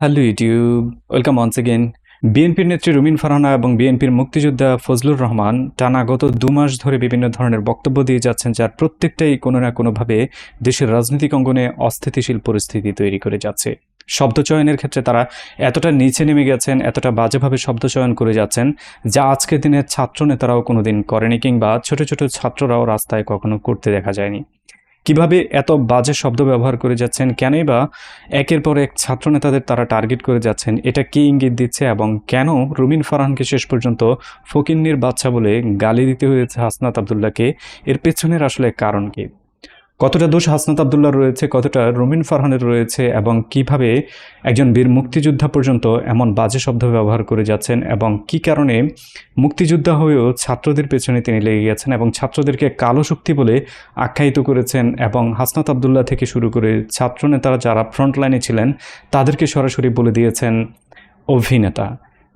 Hello YouTube welcome once again বিএনপির নেত্রী রুমিন ফারহানা এবং বিএনপির মুক্তিযোদ্ধা ফজলুর রহমান টানা গত দু মাস ধরে বিভিন্ন ধরনের বক্তব্য দিয়ে যাচ্ছেন, যার প্রত্যেকটাই কোনো না কোনোভাবে দেশের রাজনৈতিক অঙ্গনে অস্থিতিশীল পরিস্থিতি তৈরি করে যাচ্ছে। শব্দ চয়নের ক্ষেত্রে তারা এতটা নিচে নেমে গেছেন, এতটা বাজেভাবে শব্দ চয়ন করে যাচ্ছেন, যা আজকের দিনের ছাত্র নেতারাও কোনোদিন করেনি কিংবা ছোট ছোট ছাত্ররাও রাস্তায় কখনো করতে দেখা যায়নি। কীভাবে এত বাজে শব্দ ব্যবহার করে যাচ্ছেন, কেনই বা একের পর এক ছাত্রনেতাদের তারা টার্গেট করে যাচ্ছেন, এটা কি ইঙ্গিত দিচ্ছে এবং কেন রুমিন ফারহানকে শেষ পর্যন্ত ফকিন্নির বাচ্চা বলে গালি দিতে হয়েছে হাসনাত আবদুল্লাহকে? এর পেছনের আসলে কারণ কি? কতটা দোষ হাসনাত আবদুল্লাহ রয়েছে, কতটা রুমিন ফারহানের রয়েছে এবং কীভাবে একজন বীর মুক্তিযোদ্ধা পর্যন্ত এমন বাজে শব্দ ব্যবহার করে যাচ্ছেন এবং কি কারণে মুক্তিযোদ্ধা হয়েও ছাত্রদের পেছনে তিনি লেগে গেছেন এবং ছাত্রদেরকে কালো শক্তি বলে আখ্যায়িত করেছেন এবং হাসনাত আবদুল্লাহ থেকে শুরু করে ছাত্র নেতারা যারা ফ্রন্টলাইনে ছিলেন, তাদেরকে সরাসরি বলে দিয়েছেন অভিনেতা।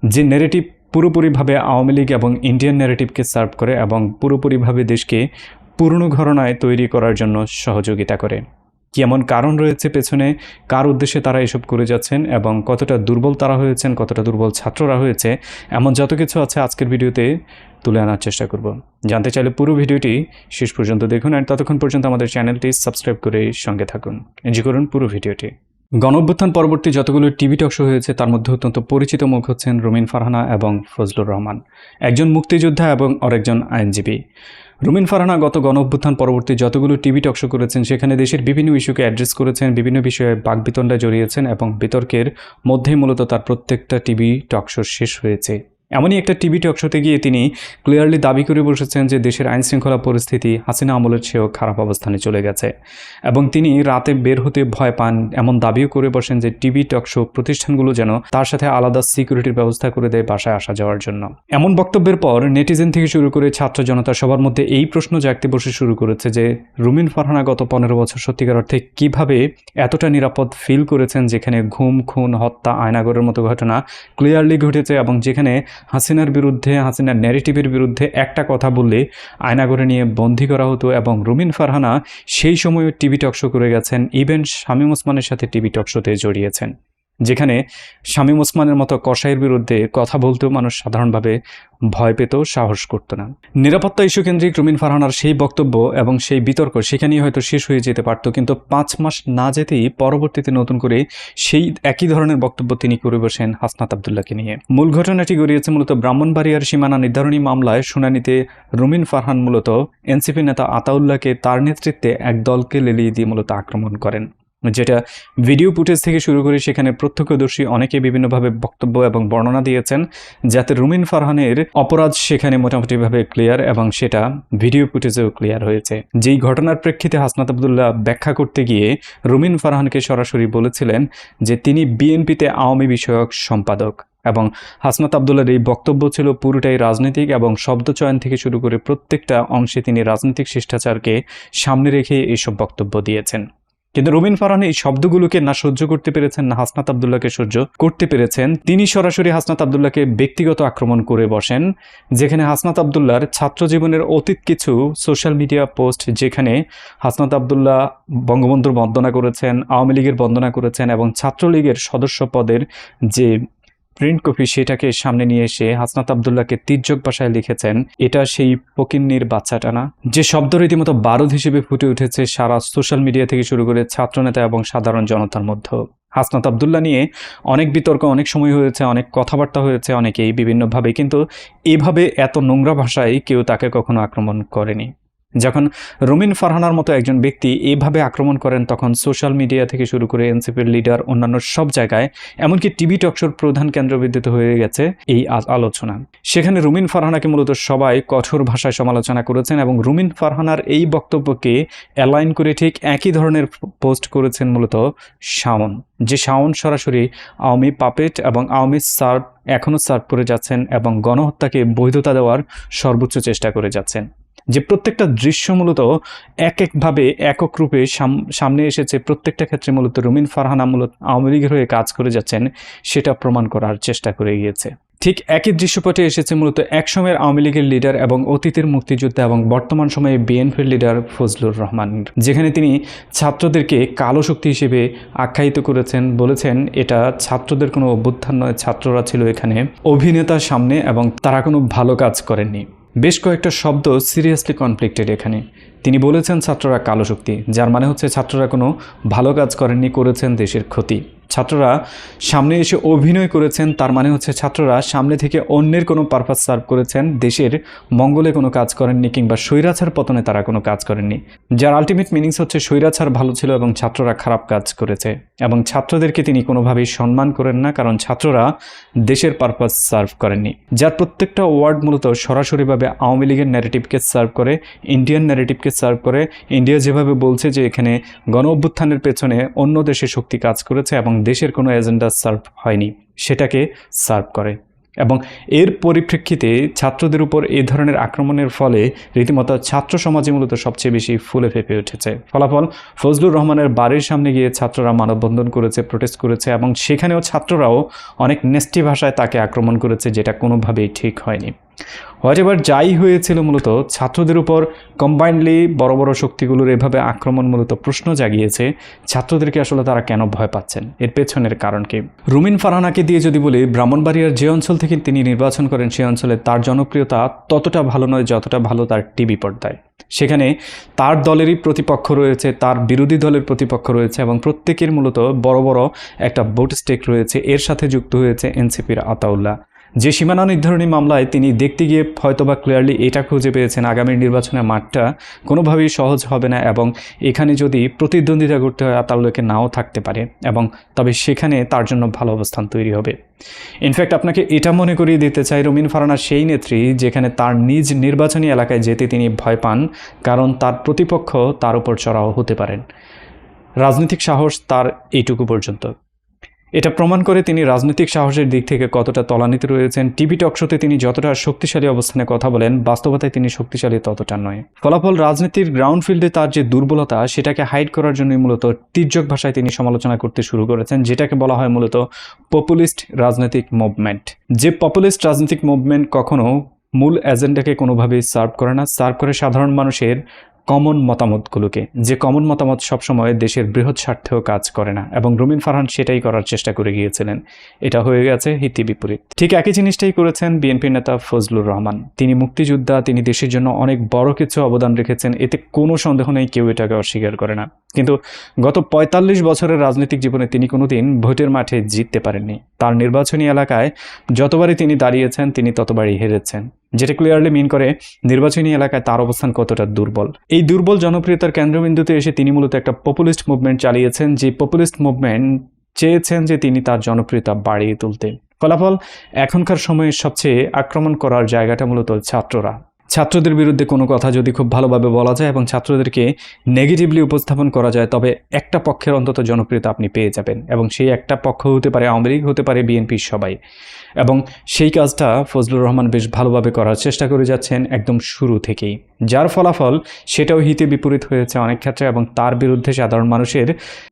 যে নেরেটিভ পুরোপুরিভাবে আওয়ামী লীগ এবং ইন্ডিয়ান ন্যারেটিভকে সার্ভ করে এবং পুরোপুরিভাবে দেশকে পুরনো ঘরনায় তৈরি করার জন্য সহযোগিতা করে। কি এমন কারণ রয়েছে পেছনে? কার উদ্দেশ্যে তারা এসব করে যাচ্ছেন? এবং কতটা দুর্বল তারা হয়েছেন? কতটা দুর্বল ছাত্ররা হয়েছে? এমন যত কিছু আছে আজকের ভিডিওতে তুলে আনার চেষ্টা করব। জানতে চাইলে পুরো ভিডিওটি শেষ পর্যন্ত দেখুন আর ততক্ষণ পর্যন্ত আমাদের চ্যানেলটি সাবস্ক্রাইব করে সঙ্গে থাকুন। এনজি করুন পুরো ভিডিওটি। গণঅভ্যুত্থান পরবর্তী যতগুলো টিভি টক শো হয়েছে, তার মধ্যে অত্যন্ত পরিচিত মুখ হচ্ছেন রুমিন ফারহানা এবং ফজলুর রহমান। একজন মুক্তিযোদ্ধা এবং আরেকজন আইনজীবী। রুমিন ফারহানা গত গণ অভ্যুত্থান পরবর্তী যতগুলো টিভি টকশো করেছেন, সেখানে দেশের বিভিন্ন ইস্যুকে অ্যাড্রেস করেছেন, বিভিন্ন বিষয়ে বাকবিতণ্ডায় জড়িয়েছেন এবং বিতর্কের মধ্যেই মূলত তার প্রত্যেকটা টিভি টকশো শেষ হয়েছে। এমনই একটা টিভি টকশোতে গিয়ে তিনি ক্লিয়ারলি দাবি করে বসেছেন যে দেশের আইন শৃঙ্খলা পরিস্থিতি হাসিনা আমলের চেয়েও খারাপ অবস্থানে চলে গেছে। এবং তিনি রাতে বের হতে ভয় পান, এমন দাবিও করে বসেন যে টিভি টকশো প্রতিষ্ঠানগুলো যেন তার সাথে আলাদা সিকিউরিটির ব্যবস্থা করে দেয় বাসায় আসা যাওয়ার জন্য। এমন বক্তব্যের পর নেটিজেন থেকে শুরু করে ছাত্র জনতা সবার মধ্যে এই প্রশ্ন জাগতে বসে শুরু করেছে যে, রুমিন ফারহানা গত পনেরো বছর সত্যিকার অর্থে কীভাবে এতটা নিরাপদ ফিল করেছেন যেখানে ঘুম, খুন, হত্যা, আয়নাগরের মতো ঘটনা ক্লিয়ারলি ঘটেছে এবং যেখানে হাসিনার বিরুদ্ধে, হাসিনার ন্যারেটিভের বিরুদ্ধে একটা কথা বললে আয়নাগরে নিয়ে বন্দি করা হতো এবং রুমিন ফারহানা সেই সময়ও টিভি টকশো করে গেছেন। ইভেন শামীম ওসমানের সাথে টিভি টকশোতে জড়িয়েছেন। যেখানে শামীম ওসমানের মতো কসাইয়ের বিরুদ্ধে কথা বলতেও মানুষ সাধারণভাবে ভয় পেত সাহস করতো না। নিরাপত্তা ইস্যু কেন্দ্রিক রুমিন ফারহানার সেই বক্তব্য এবং সেই বিতর্ক সেখানেই হয়তো শেষ হয়ে যেতে পারত, কিন্তু পাঁচ মাস না যেতেই পরবর্তীতে নতুন করে সেই একই ধরনের বক্তব্য তিনি করে বসেন হাসনাত আবদুল্লাহকে নিয়ে। মূল ঘটনাটি গড়িয়েছে মূলত ব্রাহ্মণবাড়িয়ার সীমানা নির্ধারণী মামলায় শুনানিতে রুমিন ফারহান মূলত এনসিপি নেতা আতাউল্লাহকে তার নেতৃত্বে এক দলকে লেলিয়ে দিয়ে মূলত আক্রমণ করেন। যেটা ভিডিও ফুটেজ থেকে শুরু করে সেখানে প্রত্যক্ষদর্শী অনেকে বিভিন্নভাবে বক্তব্য এবং বর্ণনা দিয়েছেন, যাতে রুমিন ফারহানের অপরাধ সেখানে মোটামুটিভাবে ক্লিয়ার এবং সেটা ভিডিও ফুটেজেও ক্লিয়ার হয়েছে। যেই ঘটনার প্রেক্ষিতে হাসনাত আবদুল্লাহ ব্যাখ্যা করতে গিয়ে রুমিন ফারহানকে সরাসরি বলেছিলেন যে তিনি বিএনপিতে আওয়ামী বিষয়ক সম্পাদক এবং হাসনাত আবদুল্লার এই বক্তব্য ছিল পুরোটাই রাজনৈতিক এবং শব্দচয়ন থেকে শুরু করে প্রত্যেকটা অংশে তিনি রাজনৈতিক শিষ্টাচারকে সামনে রেখে এইসব বক্তব্য দিয়েছেন। কিন্তু রুমিন ফারহান এই শব্দগুলোকে না সহ্য করতে পেরেছেন, না হাসনাত আবদুল্লাহকে সহ্য করতে পেরেছেন। তিনি সরাসরি হাসনাত আবদুল্লাহকে ব্যক্তিগত আক্রমণ করে বসেন, যেখানে হাসনাত আবদুল্লাহর ছাত্র জীবনের অতীত কিছু সোশ্যাল মিডিয়া পোস্ট যেখানে হাসনাত আবদুল্লাহ বঙ্গবন্ধুর বন্দনা করেছেন, আওয়ামী লীগের বন্দনা করেছেন এবং ছাত্রলীগের সদস্য পদের যে প্রিন্ট কপি সেটাকে সামনে নিয়ে এসে হাসনাত আবদুল্লাহকে তির্যক ভাষায় লিখেছেন, এটা সেই পকিন্নির বাচ্চাটা না? যে শব্দ রীতিমতো বারুদ হিসেবে ফুটে উঠেছে সারা সোশ্যাল মিডিয়া থেকে শুরু করে ছাত্রনেতা এবং সাধারণ জনতার মধ্যে। হাসনাত আবদুল্লাহ নিয়ে অনেক বিতর্ক, অনেক সময় হয়েছে, অনেক কথাবার্তা হয়েছে অনেকেই বিভিন্নভাবে, কিন্তু এভাবে এত নোংরা ভাষায় কেউ তাকে কখনো আক্রমণ করেনি। যখন রুমিন ফারহানার মতো একজন ব্যক্তি এভাবে আক্রমণ করেন, তখন সোশ্যাল মিডিয়া থেকে শুরু করে এনসিপির লিডার, অন্যান্য সব জায়গায়, এমনকি টিভি টকশোর প্রধান কেন্দ্রবিদ্যুত হয়ে গেছে এই আলোচনা। সেখানে রুমিন ফারহানাকে মূলত সবাই কঠোর ভাষায় সমালোচনা করেছেন এবং রুমিন ফারহানার এই বক্তব্যকে অ্যালাইন করে ঠিক একই ধরনের পোস্ট করেছেন মূলত শাওন। যে শাওন সরাসরি আওয়ামী পাপেট এবং আওয়ামী সার্ভ এখনও সার্ভ করে যাচ্ছেন এবং গণহত্যাকে বৈধতা দেওয়ার সর্বোচ্চ চেষ্টা করে যাচ্ছেন। যে প্রত্যেকটা দৃশ্য মূলত এক একভাবে একক রূপে সাম- সামনে এসেছে, প্রত্যেকটা ক্ষেত্রে মূলত রুমিন ফারহানা মূলত আওয়ামী লীগের হয়ে কাজ করে যাচ্ছেন, সেটা প্রমাণ করার চেষ্টা করে গিয়েছে। ঠিক একই দৃশ্যপটে এসেছে মূলত একসময়ের আওয়ামী লীগের লিডার এবং অতীতের মুক্তিযোদ্ধা এবং বর্তমান সময়ে বিএনপির লিডার ফজলুর রহমান, যেখানে তিনি ছাত্রদেরকে কালো শক্তি হিসেবে আখ্যায়িত করেছেন, বলেছেন, এটা ছাত্রদের কোনো অভ্যুত্থান নয়, ছাত্ররা ছিল এখানে অভিনেতার সামনে এবং তারা কোনো ভালো কাজ করেননি। বেশ কয়েকটা শব্দ সিরিয়াসলি কনফ্লিক্টেড এখানে। তিনি বলেছেন ছাত্ররা কালো শক্তি, যার মানে হচ্ছে ছাত্ররা কোনো ভালো কাজ করেননি, করেছেন দেশের ক্ষতি। ছাত্ররা সামনে এসে অভিনয় করেছেন, তার মানে হচ্ছে ছাত্ররা সামনে থেকে অন্যের কোনো পারপাস সার্ভ করেছেন, দেশের মঙ্গলে কোনো কাজ করেননি কিংবা স্বৈরাচার পতনে তারা কোনো কাজ করেননি। যার আলটিমেট মিনিংস হচ্ছে স্বৈরাচার ভালো ছিল এবং ছাত্ররা খারাপ কাজ করেছে এবং ছাত্রদেরকে তিনি কোনোভাবেই সম্মান করেন না, কারণ ছাত্ররা দেশের পারপাস সার্ভ করেননি। যার প্রত্যেকটা ওয়ার্ড মূলত সরাসরিভাবে আওয়ামী লীগের ন্যারেটিভকে সার্ভ করে ইন্ডিয়ান ন্যারেটিভকে সার্ভ করে ইন্ডিয়া যেভাবে বলছে যে এখানে গণ অভ্যুত্থানের পেছনে অন্য দেশের শক্তি কাজ করেছে এবং দেশের কোনো এজেন্ডা সার্ভ হয়নি, সেটাকে সার্ভ করে। এবং এর পরিপ্রেক্ষিতে ছাত্রদের উপর এই ধরনের আক্রমণের ফলে রীতিমতো ছাত্র সমাজে মূলত সবচেয়ে বেশি ফুলে ফেপে উঠেছে। ফলাফল, ফজলুর রহমানের বাড়ির সামনে গিয়ে ছাত্ররা মানববন্ধন করেছে, প্রোটেস্ট করেছে এবং সেখানেও ছাত্ররাও অনেক নেস্টি ভাষায় তাকে আক্রমণ করেছে, যেটা কোনোভাবেই ঠিক হয়নি। হোয়াট এভার যাই হয়েছিল মূলত, ছাত্রদের উপর কম্বাইন্ডলি বড় বড় শক্তিগুলোর এভাবে আক্রমণ মূলত প্রশ্ন জাগিয়েছে, ছাত্রদেরকে আসলে তারা কেন ভয় পাচ্ছেন? এর পেছনের কারণ কি? রুমিন ফারহানাকে দিয়ে যদি বলি, ব্রাহ্মণবাড়িয়ার যে অঞ্চল থেকে তিনি নির্বাচন করেন সেই অঞ্চলে তার জনপ্রিয়তা ততটা ভালো নয় যতটা ভালো তার টিভি পর্দায়। সেখানে তার দলেরই প্রতিপক্ষ রয়েছে, তার বিরোধী দলের প্রতিপক্ষ রয়েছে এবং প্রত্যেকের মূলত বড় বড় একটা ভোট স্টেক রয়েছে। এর সাথে যুক্ত হয়েছে এনসিপির আতাউল্লাহ। যে সীমানা নির্ধারণী মামলায় তিনি দেখতে গিয়ে হয়তোবা ক্লিয়ারলি এটা খুঁজে পেয়েছেন আগামী নির্বাচনের মাঠটা, কোনোভাবেই সহজ হবে না এবং এখানে যদি প্রতিদ্বন্দ্বিতা করতে হয় আতাউল্লাহকে নাও থাকতে পারে এবং তবে সেখানে তার জন্য ভালো অবস্থান তৈরি হবে। ইনফ্যাক্ট আপনাকে এটা মনে করিয়ে দিতে চাই, রমিন ফারানা সেই নেত্রী যেখানে তার নিজ নির্বাচনী এলাকায় যেতে তিনি ভয় পান, কারণ তার প্রতিপক্ষ তার উপর চড়াও হতে পারেন। রাজনৈতিক সাহস তার এইটুকু পর্যন্ত। এটা প্রমাণ করে তিনি রাজনৈতিক সাহসের দিক থেকে কতটা তলানিতে রয়েছেন। টিভি টক টকশোতে তিনি যতটা শক্তিশালী অবস্থানে কথা বলেন, বাস্তবতায় তিনি শক্তিশালী ততটা নয়। ফলাফল রাজনীতির গ্রাউন্ড ফিল্ডে তার যে দুর্বলতা, সেটাকে হাইড করার জন্যই মূলত তির্যক ভাষায় তিনি সমালোচনা করতে শুরু করেছেন, যেটাকে বলা হয় মূলত পপুলিস্ট রাজনৈতিক মুভমেন্ট যে পপুলিস্ট রাজনৈতিক মুভমেন্ট কখনো মূল এজেন্ডাকে কোনোভাবেই সার্ভ করে না। সার্ভ করে সাধারণ মানুষের কমন মতামতগুলোকে। যে কমন মতামত সবসময় দেশের বৃহৎ স্বার্থেও কাজ করে না এবং রুমিন ফারহান সেটাই করার চেষ্টা করে গিয়েছিলেন। এটা হয়ে গেছে হিতি বিপরীত। ঠিক একই জিনিসটাই করেছেন বিএনপি নেতা ফজলুর রহমান। তিনি মুক্তিযোদ্ধা, তিনি দেশের জন্য অনেক বড় কিছু অবদান রেখেছেন, এতে কোনো সন্দেহ নেই, কেউ এটাকে অস্বীকার করে না। কিন্তু গত ৪৫ বছরের রাজনৈতিক জীবনে তিনি কোনোদিন ভোটের মাঠে জিততে পারেননি। তার নির্বাচনী এলাকায় যতবারই তিনি দাঁড়িয়েছেন, তিনি ততবারই হেরেছেন। যেটা ক্লিয়ারলি মিন করে নির্বাচনী এলাকায় তার অবস্থান কতটা দুর্বল। এই দুর্বল জনপ্রিয়তার কেন্দ্রবিন্দুতে এসে তিনি মূলত একটা পপুলিস্ট মুভমেন্ট চালিয়েছেন, যে পপুলিস্ট মুভমেন্ট চেয়েছেন যে তিনি তার জনপ্রিয়তা বাড়িয়ে তুলতে। ফলাফল এখনকার সময়ে সবচেয়ে আক্রমণ করার জায়গাটা মূলত ছাত্ররা। ছাত্রদের বিরুদ্ধে কোনো কথা যদি খুব ভালোভাবে বলা যায় এবং ছাত্রদেরকে নেগেটিভলি উপস্থাপন করা যায়, তবে একটা পক্ষের অন্তত জনপ্রিয়তা আপনি পেয়ে যাবেন এবং সেই একটা পক্ষ হতে পারে আওয়ামী লীগ, হতে পারে বিএনপির সবাই। এবং সেই কাজটা ফজলুর রহমান বেশ ভালোভাবে করার চেষ্টা করে যাচ্ছেন একদম শুরু থেকেই। যার ফলাফল সেটাও হিতে বিপরীত হয়েছে অনেক ক্ষেত্রে এবং তার বিরুদ্ধে সাধারণ মানুষের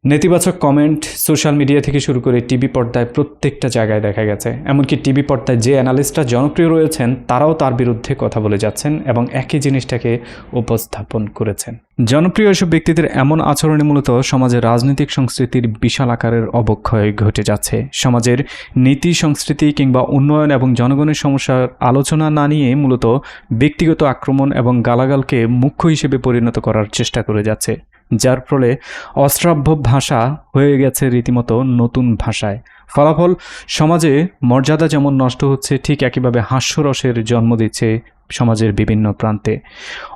নেতিবাচক কমেন্ট সোশ্যাল মিডিয়া থেকে শুরু করে টিভি পর্দায় প্রত্যেকটা জায়গায় দেখা গেছে। এমনকি টিভি পর্দায় যে অ্যানালিস্টরা জনপ্রিয় রয়েছেন, তারাও তার বিরুদ্ধে কথা বলে যাচ্ছেন। এবং একই জিনিসটাকে উপস্থাপন করেছেন। জনপ্রিয় এসব ব্যক্তিদের এমন আচরণে মূলত সমাজের রাজনৈতিক সংস্কৃতির বিশাল আকারের অবক্ষয় ঘটে যাচ্ছে। সমাজের নীতি, সংস্কৃতি কিংবা উন্নয়ন এবং জনগণের সমস্যার আলোচনা না নিয়ে মূলত ব্যক্তিগত আক্রমণ এবং গালাগালকে মুখ্য হিসেবে পরিণত করার চেষ্টা করে যাচ্ছে, যার ফলে অশ্রাব্য ভাষা হয়ে গেছে রীতিমতো নতুন ভাষায়। ফলাফল, সমাজে মর্যাদা যেমন নষ্ট হচ্ছে, ঠিক একইভাবে হাস্যরসের জন্ম দিচ্ছে সমাজের বিভিন্ন প্রান্তে।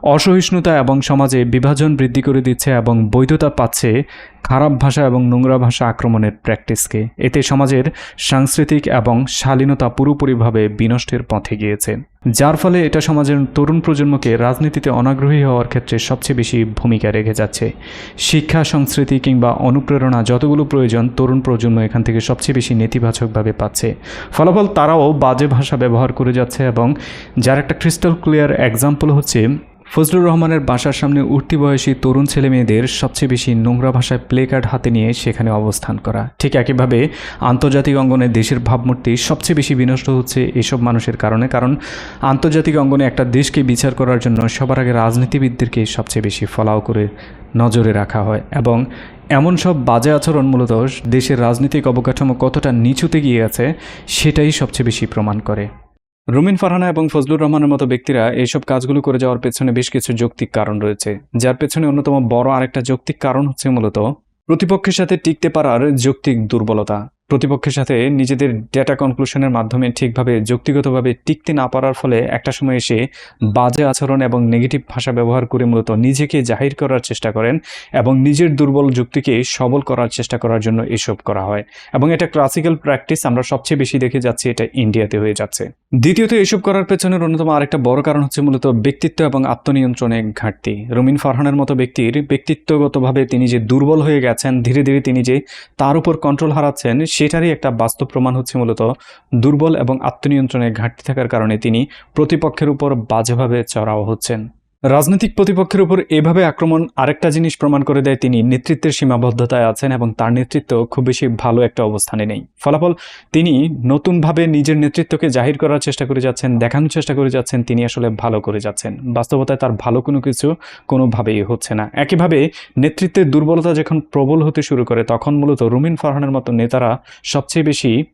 অসহিষ্ণুতা এবং সমাজে বিভাজন বৃদ্ধি করে দিচ্ছে এবং বৈধতা পাচ্ছে খারাপ ভাষা এবং নোংরা ভাষা আক্রমণের প্র্যাকটিসকে। এতে সমাজের সাংস্কৃতিক এবং শালীনতা পুরোপুরিভাবে বিনষ্টের পথে গিয়েছে। যার ফলে এটা সমাজের তরুণ প্রজন্মকে রাজনীতিতে অনাগ্রহী হওয়ার ক্ষেত্রে সবচেয়ে বেশি ভূমিকা রেখে যাচ্ছে। শিক্ষা, সংস্কৃতি কিংবা অনুপ্রেরণা যতগুলো প্রয়োজন তরুণ প্রজন্ম এখান থেকে সবচেয়ে বেশি নেতিবাচকভাবে পাচ্ছে। ফলাফল তারাও বাজে ভাষা ব্যবহার করে যাচ্ছে এবং যার একটা ক্রিস্টাল ক্লিয়ার এক্সাম্পল হচ্ছে ফজলুর রহমানের বাসার সামনে উঠতি বয়সী তরুণ ছেলে মেয়েদের সবচেয়ে বেশি নোংরা ভাষায় প্লে কার্ড হাতে নিয়ে সেখানে অবস্থান করা। ঠিক একইভাবে আন্তর্জাতিক অঙ্গনে দেশের ভাবমূর্তি সবচেয়ে বেশি বিনষ্ট হচ্ছে এসব মানুষের কারণে, কারণ আন্তর্জাতিক অঙ্গনে একটা দেশকে বিচার করার জন্য সবার আগে রাজনীতিবিদদেরকে সবচেয়ে বেশি ফলাও করে নজরে রাখা হয় এবং এমন সব বাজে আচরণ মূলত দেশের রাজনৈতিক অবকাঠামো কতটা নিচুতে গিয়ে আছে সেটাই সবচেয়ে বেশি প্রমাণ করে। রুমিন ফারহানা এবং ফজলুর রহমানের মতো ব্যক্তিরা এইসব কাজগুলো করে যাওয়ার পেছনে বেশ কিছু যৌক্তিক কারণ রয়েছে, যার পেছনে অন্যতম বড় আরেকটা যৌক্তিক কারণ হচ্ছে মূলত প্রতিপক্ষের সাথে টিকতে পারার যৌক্তিক দুর্বলতা। প্রতিপক্ষের সাথে নিজেদের ডেটা কনক্লুশনের মাধ্যমে ঠিকভাবে যুক্তিগতভাবে টিকতে না পারার ফলে একটা সময় এসে বাজে আচরণ এবং নেগেটিভ ভাষা ব্যবহার করে মূলত নিজেকে জাহির করার চেষ্টা করেন এবং নিজের দুর্বল যুক্তিকে সবল করার চেষ্টা করার জন্য এসব করা হয়। এবং এটা ক্লাসিক্যাল প্র্যাকটিস আমরা সবচেয়ে বেশি দেখে যাচ্ছি, এটা ইন্ডিয়াতে হয়ে যাচ্ছে। দ্বিতীয়ত, এসব করার পেছনের অন্যতম আরেকটা বড় কারণ হচ্ছে মূলত ব্যক্তিত্ব এবং আত্মনিয়ন্ত্রণে ঘাটতি। রুমিন ফারহানের মতো ব্যক্তির ব্যক্তিত্বগতভাবে তিনি যে দুর্বল হয়ে গেছেন, ধীরে ধীরে তিনি যে তার উপর কন্ট্রোল হারাচ্ছেন সেটারই একটা বাস্তব প্রমাণ হচ্ছে মূলত দুর্বল এবং আত্মনিয়ন্ত্রণের ঘাটতি থাকার কারণে তিনি প্রতিপক্ষের উপর বাজেভাবে চড়াও হচ্ছেন। রাজনৈতিক প্রতিপক্ষের উপর এভাবে আক্রমণ আরেকটা জিনিস প্রমাণ করে দেয় তিনি, নেতৃত্বের সীমাবদ্ধতায় আছেন এবং তার নেতৃত্ব খুব বেশি ভালো একটা অবস্থানে নেই। ফলাফল, তিনি নতুনভাবে নিজের নেতৃত্বকে জাহির করার চেষ্টা করে যাচ্ছেন, দেখানোর চেষ্টা করে যাচ্ছেন, তিনি আসলে ভালো করে যাচ্ছেন। বাস্তবতায় তার ভালো কোনো কিছু কোনোভাবেই হচ্ছে না। একইভাবে, নেতৃত্বের দুর্বলতা যখন প্রবল হতে শুরু করে, তখন মূলত রুমিন ফারহানের মতো নেতারা সবচেয়ে বেশি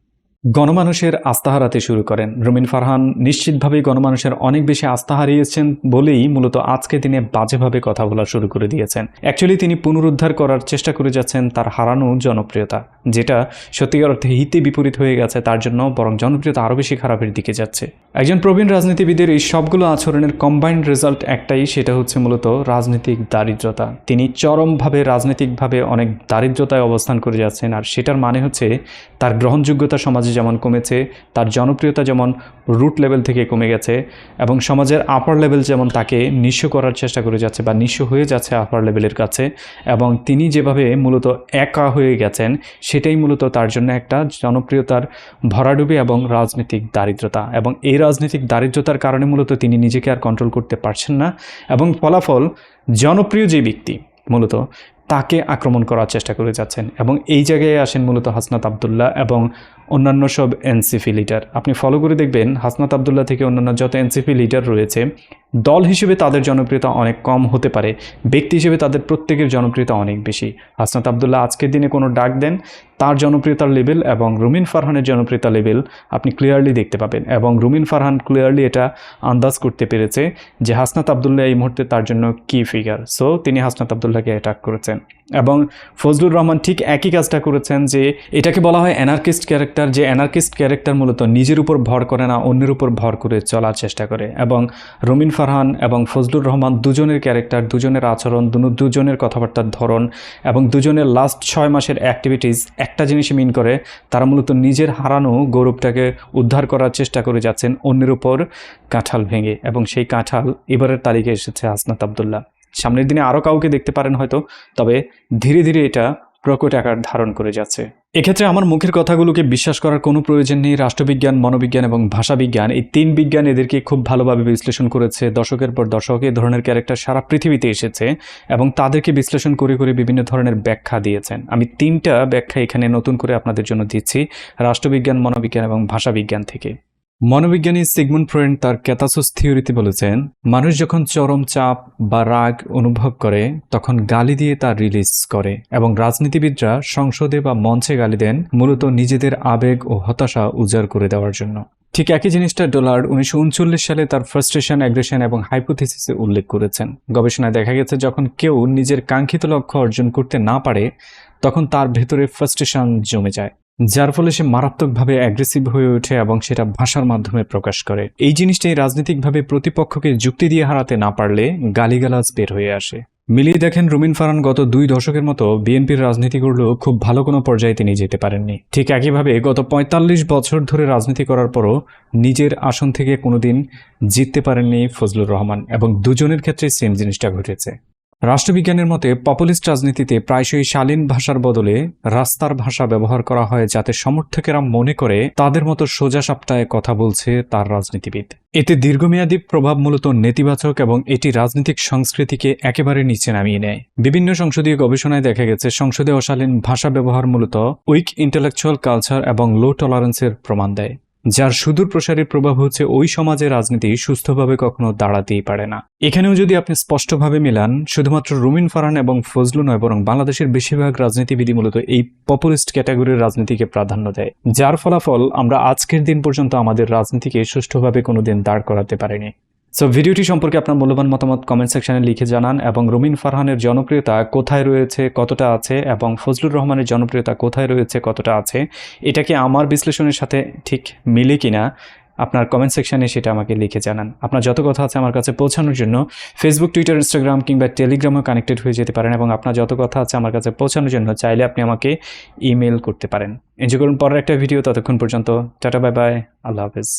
গণমানুষের আস্থা হারাতে শুরু করেন। রুমিন ফারহান নিশ্চিতভাবেই গণমানুষের অনেক বেশি আস্থা হারিয়েছেন বলেই মূলত আজকে দিনে বাজেভাবে কথা বলা শুরু করে দিয়েছেন। অ্যাকচুয়ালি তিনি পুনরুদ্ধার করার চেষ্টা করে যাচ্ছেন তার হারানো জনপ্রিয়তা, যেটা সত্যিকার অর্থে হিতে বিপরীত হয়ে গেছে, তার জন্য বরং জনপ্রিয়তা আরও বেশি খারাপের দিকে যাচ্ছে। একজন প্রবীণ রাজনীতিবিদের এই সবগুলো আচরণের কম্বাইন্ড রেজাল্ট একটাই, সেটা হচ্ছে মূলত রাজনৈতিক দারিদ্রতা। তিনি চরমভাবে রাজনৈতিকভাবে অনেক দারিদ্রতায় অবস্থান করে যাচ্ছেন, আর সেটার মানে হচ্ছে তার গ্রহণযোগ্যতা সমাজে যেমন কমেছে, তার জনপ্রিয়তা যেমন রুট লেভেল থেকে কমে গেছে এবং সমাজের আপার লেভেল যেমন তাকে নিঃস্ব করার চেষ্টা করে যাচ্ছে বা নিঃস্ব হয়ে যাচ্ছে আপার লেভেলের কাছে এবং তিনি যেভাবে মূলত একা হয়ে গেছেন, সেটাই মূলত তার জন্য একটা জনপ্রিয়তার ভরাডুবি এবং রাজনৈতিক দারিদ্রতা এবং এই রাজনৈতিক দারিদ্রতার কারণে মূলত তিনি নিজেকে আর কন্ট্রোল করতে পারছেন না এবং ফলাফল জনপ্রিয় যে ব্যক্তি মূলত তাকে আক্রমণ করার চেষ্টা করে যাচ্ছেন এবং এই জায়গায় আসেন মূলত হাসনাত আবদুল্লাহ এবং অন্যান্য সব এনসিপি লিডার আপনি ফলো করে দেখবেন, হাসনাত আবদুল্লাহ থেকে অন্যান্য যত এনসিপি লিডার রয়েছে, দল হিসেবে তাদের জনপ্রিয়তা অনেক কম হতে পারে। ব্যক্তি হিসেবে তাদের প্রত্যেকের জনপ্রিয়তা অনেক বেশি। হাসনাত আবদুল্লাহ আজকের দিনে কোনো ডাক দেন, তার জনপ্রিয়তার লেভেল এবং রুমিন ফারহানের জনপ্রিয়তা লেভেল আপনি ক্লিয়ারলি দেখতে পাবেন। এবং রুমিন ফারহান ক্লিয়ারলি এটা আন্দাজ করতে পেরেছে যে হাসনাত আবদুল্লাহ এই মুহূর্তে তার জন্য কি ফিগার সো তিনি হাসনাত আবদুল্লাহকে অ্যাটাক করেছেন। এবং ফজলুর রহমান ঠিক একই কাজটা করেছেন যে এটাকে বলা হয় অ্যানার্কিস্ট ক্যারেক্টার যে অ্যানার্কিস্ট ক্যারেক্টার মূলত নিজের উপর ভর করে না, অন্যের উপর ভর করে চলার চেষ্টা করে। এবং রমিন ফারহান এবং ফজলুর রহমান দুজনের ক্যারেক্টার দুজনের আচরণ দুজনের কথাবার্তার ধরন এবং দুজনের লাস্ট ছয় মাসের অ্যাক্টিভিটিস একটা জিনিসই মিন করে, তারা মূলত নিজের হারানো গৌরবটাকে উদ্ধার করার চেষ্টা করে যাচ্ছেন অন্যের উপর কাঁঠাল ভেঙে। এবং সেই কাঁঠাল এবারের তালিকায় এসেছে হাসনাত আবদুল্লাহ। সামনের দিনে আরও কাউকে দেখতে পারেন হয়তো, তবে ধীরে ধীরে এটা প্রকট আকার ধারণ করে যাচ্ছে। এক্ষেত্রে আমার মুখের কথাগুলোকে বিশ্বাস করার কোনো প্রয়োজন নেই। রাষ্ট্রবিজ্ঞান, মনোবিজ্ঞান এবং ভাষাবিজ্ঞান, এই তিন বিজ্ঞান এদেরকে খুব ভালোভাবে বিশ্লেষণ করেছে। দশকের পর দশক এ ধরনের ক্যারেক্টার সারা পৃথিবীতে এসেছে এবং তাদেরকে বিশ্লেষণ করে করে বিভিন্ন ধরনের ব্যাখ্যা দিয়েছেন। আমি তিনটা ব্যাখ্যা এখানে নতুন করে আপনাদের জন্য দিচ্ছি, রাষ্ট্রবিজ্ঞান, মনোবিজ্ঞান এবং ভাষাবিজ্ঞান থেকে। মনোবিজ্ঞানী সিগমুন্ড ফ্রেন্ড তার ক্যাথাসোস থিওরিতে বলেছেন, মানুষ যখন চরম চাপ বা রাগ অনুভব করে, তখন গালি দিয়ে তা রিলিজ করে এবং রাজনীতিবিদরা সংসদে বা মঞ্চে গালি দেন, মূলত নিজেদের আবেগ ও হতাশা উজাড় করে দেওয়ার জন্য। ঠিক একই জিনিসটা ডোলার উনিশশো সালে তার ফ্রাস্ট্রেশন, অ্যাগ্রেশন এবং হাইপোথিসিসে উল্লেখ করেছেন। গবেষণায় দেখা গেছে, যখন কেউ নিজের কাঙ্ক্ষিত লক্ষ্য অর্জন করতে না পারে, তখন তার ভেতরে ফ্রাস্ট্রেশন জমে যায়। যার ফলে সে মারাত্মকভাবে অ্যাগ্রেসিভ হয়ে ওঠে এবং সেটা ভাষার মাধ্যমে প্রকাশ করে। এই জিনিসটাই রাজনৈতিকভাবে প্রতিপক্ষকে যুক্তি দিয়ে হারাতে না পারলে গালিগালাজ বের হয়ে আসে। মিলিয়ে দেখেন রুমিন ফারান গত দুই দশকের মতো বিএনপির রাজনীতি করলেও খুব ভালো কোনো পর্যায়ে তিনি যেতে পারেননি। ঠিক একইভাবে গত পঁয়তাল্লিশ বছর ধরে রাজনীতি করার পরও নিজের আসন থেকে কোনোদিন জিততে পারেননি ফজলুর রহমান এবং দুজনের ক্ষেত্রে সেম জিনিসটা ঘটেছে। রাষ্ট্রবিজ্ঞানের মতে পপুলিস্ট রাজনীতিতে প্রায়শই শালীন ভাষার বদলে রাস্তার ভাষা ব্যবহার করা হয় যাতে সমর্থকেরা মনে করে তাদের মতো সোজা সাপটায় কথা বলছে তার রাজনীতিবিদ। এতে দীর্ঘমেয়াদী প্রভাব মূলত নেতিবাচক এবং এটি রাজনৈতিক সংস্কৃতিকে একেবারে নিচে নামিয়ে নেয়। বিভিন্ন সংসদীয় গবেষণায় দেখা গেছে, সংসদে অশালীন ভাষা ব্যবহার মূলত উইক ইন্টেলেকচুয়াল কালচার এবং লো টলারেন্সের প্রমাণ দেয়। যার সুদূর প্রসারের প্রভাব হচ্ছে ওই সমাজে রাজনীতি সুস্থভাবে কখনো দাঁড়াতেই পারে না। এখানেও যদি আপনি স্পষ্টভাবে মেলান, শুধুমাত্র রুমিন ফারান এবং ফজলু নয়, বরং বাংলাদেশের বেশিরভাগ রাজনীতিবিধি মূলত এই পপুলিস্ট ক্যাটাগরির রাজনীতিকে প্রাধান্য দেয়। যার ফলাফল আমরা আজকের দিন পর্যন্ত আমাদের রাজনীতিকে সুষ্ঠুভাবে কোনোদিন দাঁড় করাতে পারিনি। সো ভিডিওটি সম্পর্কে আপনার মূল্যবান মতামত কমেন্ট সেকশনে লিখে জানান এবং রুমিন ফারহানের জনপ্রিয়তা কোথায় রয়েছে, কতটা আছে এবং ফজলুর রহমানের জনপ্রিয়তা কোথায় রয়েছে, কতটা আছে, এটা কি আমার বিশ্লেষণের সাথে ঠিক মিলে কিনা? আপনার কমেন্ট সেকশনে সেটা আমাকে লিখে জানান। আপনার যত কথা আছে আমার কাছে পৌঁছানোর জন্য ফেসবুক টুইটার ইনস্টাগ্রাম কিংবা টেলিগ্রামও কানেক্টেড হয়ে যেতে পারেন এবং আপনার যত কথা আছে আমার কাছে পৌঁছানোর জন্য চাইলে আপনি আমাকে ইমেল করতে পারেন। এনজয় করুন, পরের একটা ভিডিও ততক্ষণ পর্যন্ত, টাটা বাই বাই আল্লাহ হাফেজ।